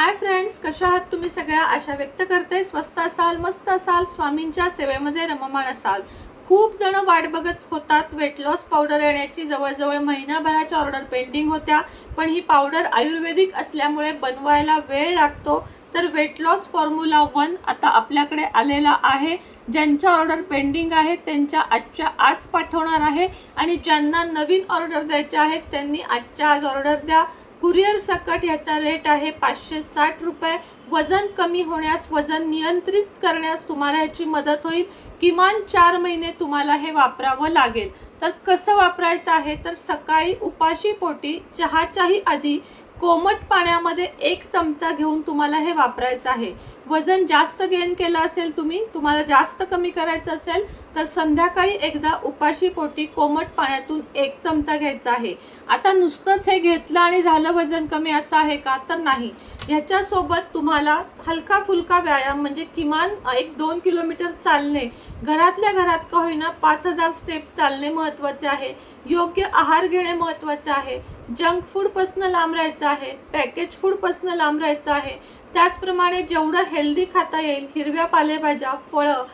Hi friends कशा आहात तुम्ही सगळ्या? आशा व्यक्त करते. स्वस्त असाल मस्त असाल स्वामींच्या सेवेमध्ये रममाण असाल. खूप जण वाट बघत होतात वेट लॉस पावडर येण्याची. जवळजवळ महिनाभराच्या ऑर्डर पेंडिंग होत्या. पण ही पावडर आयुर्वेदिक असल्यामुळे बनवायला वेळ लागतो. तर वेट लॉस फॉर्म्युला वन आता आपल्याकडे आलेला आहे. ज्यांच्या ऑर्डर पेंडिंग आहेत त्यांच्या आजच्या आज पाठवणार आहे. आणि ज्यांना नवीन ऑर्डर द्यायच्या आहेत त्यांनी आजच्या आज ऑर्डर द्या. कुरिअर सकट ह्याचा रेट आहे पाचशे साठ रुपये. वजन कमी होण्यास वजन नियंत्रित करण्यास तुम्हाला याची मदत होईल. किमान चार महिने तुम्हाला हे वापरावं लागेल. तर कसं वापरायचं आहे? तर सकाळी उपाशी पोटी चहाच्याही आधी कोमट पाण्यामध्ये एक चमचा घेऊन तुम्हाला हे वापरायचं आहे. वजन जास्त गेन केलं असेल तुम्ही तुम्हाला जास्त कमी करायचं असेल तर संध्याकाळी एकदा उपाशी पोटी कोमट पाण्यातून एक चमचा घ्यायचा आहे. आता नुसतंच हे घेतलं आणि झालं वजन कमी असं आहे का? तर नाही. ह्याच्यासोबत तुम्हाला हलका फुलका व्यायाम म्हणजे किमान एक दोन किलोमीटर चालणे घरातल्या घरात का होईना पाच हजार स्टेप चालणे महत्त्वाचे आहे. योग्य आहार घेणे महत्त्वाचे आहे. जंक फूडपासनं लांब राहायचं आहे पॅकेज फूडपासनं लांब राहायचं आहे. त्याचप्रमाणे जेवढं हेल्दी खाता येईल हिरव्या पालेभाज्या फळं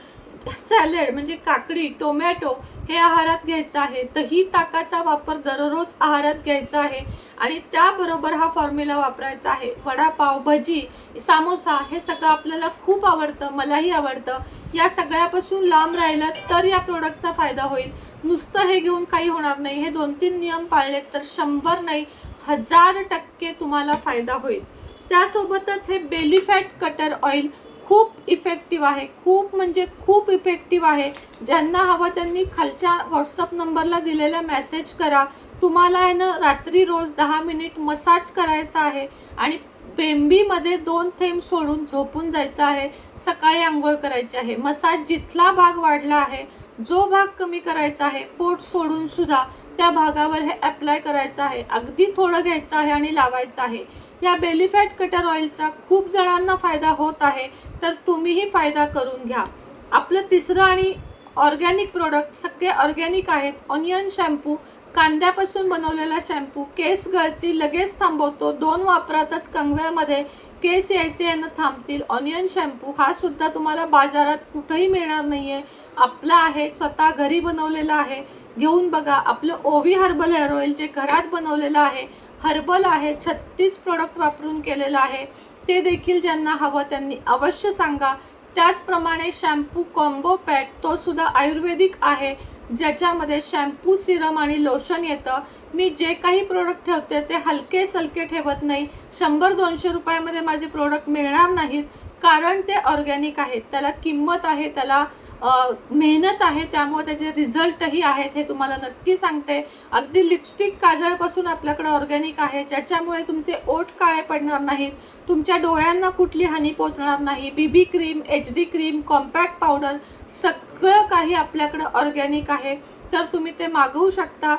सॅलड म्हणजे काकडी टोमॅटो हे आहारात घ्यायचं आहे. दही ताकाचा वापर दररोज आहारात घ्यायचा आहे. आणि त्याबरोबर हा फॉर्म्युला वापरायचा आहे. वडापाव भजी सामोसा हे सगळं आपल्याला खूप आवडतं मलाही आवडतं. या सगळ्यापासून लांब राहिलं तर या प्रोडक्टचा फायदा होईल. नुसतं हे घेऊन काही होणार नाही. हे दोन तीन नियम पाळले तर शंभर नाही हजार टक्के तुम्हाला फायदा होईल. त्यासोबतच हे बेली फॅट कटर ऑइल खूप इफेक्टिव्ह आहे. खूप म्हणजे खूप इफेक्टिव्ह आहे. ज्यांना हवं त्यांनी खालच्या व्हॉट्सअप नंबरला दिलेला मेसेज करा. तुम्हाला आहे ना रात्री रोज दहा मिनिट मसाज करायचा आहे आणि बेंबीमध्ये दोन थेंब सोडून झोपून जायचं आहे. सकाळी आंघोळ करायची आहे. मसाज जिथला भाग वाढला आहे जो भाग कमी करायचा आहे पोट सोडून सुद्धा त्या भागावर हे अप्लाय करायचं आहे. अगदी थोडं घ्यायचं आहे आणि लावायचं आहे. या बेलीफॅट कटर ऑइलचा खूप जणांना फायदा होत आहे तर तुम्हीही फायदा करून घ्या. आपलं तिसरं आणि ऑर्गॅनिक प्रोडक्ट सगळे ऑर्गॅनिक आहेत. ऑनियन शॅम्पू कांद्यापासून बनवलेला शॅम्पू केस गळती लगेच थांबवतो. दोन वापरातच कंगव्यामध्ये केस यायचे यानं थांबतील. ऑनियन शॅम्पू हा सुद्धा तुम्हाला बाजारात कुठंही मिळणार नाही आहे आपला आहे स्वतः घरी बनवलेला आहे. घेऊन बघा आपलं ओवी हर्बल हेअर ऑइल जे घरात बनवलेलं आहे हर्बल आहे छत्तीस प्रोडक्ट वापरून केलेलं आहे. ते देखील ज्यांना हवं त्यांनी अवश्य सांगा. त्याचप्रमाणे शॅम्पू कॉम्बो पॅक तो सुद्धा आयुर्वेदिक आहे ज्याच्यामध्ये शॅम्पू सिरम आणि लोशन येतं. मी जे काही प्रोडक्ट ठेवते ते हलके सलके ठेवत नाही. शंभर दोनशे रुपयामध्ये माझे प्रोडक्ट मिळणार नाहीत. कारण ते ऑर्गॅनिक आहेत. त्याला किंमत आहे त्याला मेहनत आहे त्यामुळे त्याचे रिझल्टही आहेत हे तुम्हाला नक्की सांगते. अगदी लिपस्टिक काजळपासून आपल्याकडे ऑर्गॅनिक आहे ज्याच्यामुळे तुमचे ओठ काळे पडणार नाहीत तुमच्या डोळ्यांना कुठली हानी पोचणार नाही. BB cream H D cream compact powder सगळं काही आपल्याकडं ऑर्गॅनिक आहे. तर तुम्ही ते मागवू शकता.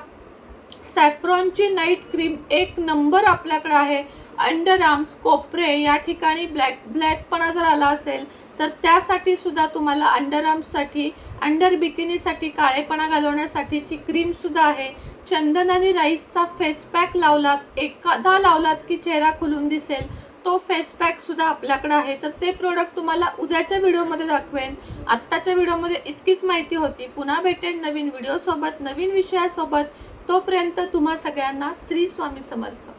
सॅफ्रॉनची नाईट क्रीम एक नंबर आपल्याकडे आहे. अंडर आर्म्स कोपरे या ठिकाणी ब्लॅक ब्लॅकपणा जर आला असेल तर त्यासाठी सुद्धा तुम्हाला अंडरआर्म्ससाठी अंडर बिकिनीसाठी काळेपणा घालवण्यासाठीची क्रीम सुद्धा आहे. चंदन आणि राईसचा फेस पॅक लावलात एखादा लावलात की चेहरा खुलून दिसेल तो फेस पॅक सुद्धा आपल्याकडे आहे. तर ते प्रोडक्ट तुम्हाला उद्याच्या व्हिडिओमध्ये दाखवेन. आत्ताच्या व्हिडिओमध्ये इतकीच माहिती होती. पुन्हा भेटेन नवीन व्हिडिओसोबत नवीन विषयासोबत. तोपर्यंत तुम्हा सगळ्यांना श्री स्वामी समर्थ.